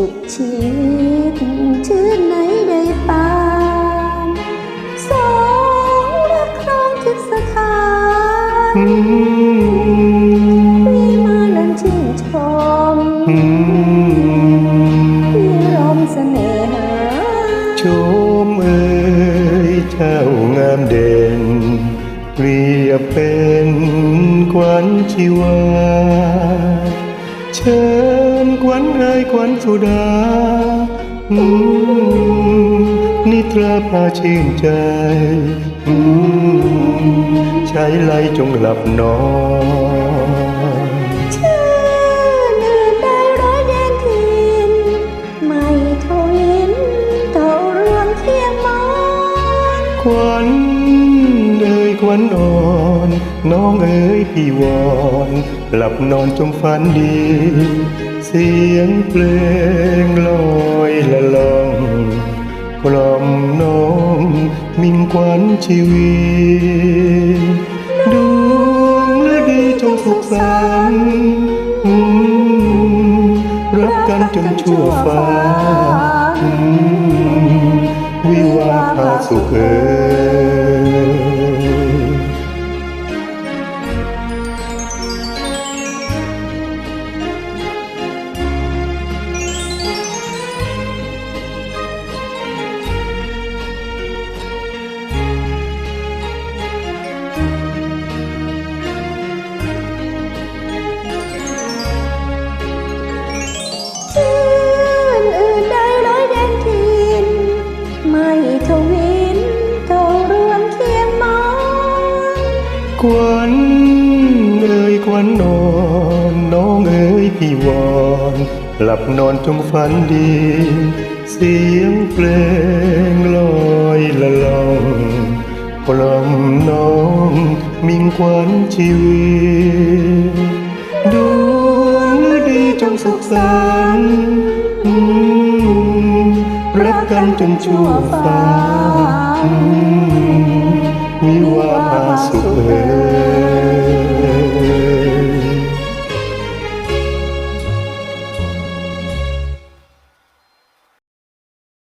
สุขชีวิตชื่นไหนได้ปานสองรักครองทุกสถานวิมานั้นชื่นชมพี่รอมเสน่หาชมเอ่ยเจ้างามเด่นเปรียบเป็นขวัญชีวา ชิญขวัญเอ่ยขวัญสุดานิตราพาชื่นใจอืมใช้ไหลจงหลับนอนชื่ออื่นใดร้อยแดนทินไม่ทวินเท่าเรือนเทียมมอนขวัญเอ่ยขวัญอ่อน น้องเอ๋ยพี่วอน หลับนอนจงฝันดี เสียงเพลงลอยละลองกล่อมน้องมิ่งขวัญชีวิตดวงและดีจงสุขสันต์รักกันจนชั่วฟ้าวิวาห์พาสุขเอ๋ ขวัญเอ่ยขวัญนอนน้องเอ๋ยพี่วอนหลับนอนจงฝันดี เสียงเพลงลอยละล่องกล่อมน้องมิ่งขวัญชีวิตดวงดีจงสุขสันต์รักกันจนชั่วฟ้าอืมวิวา paso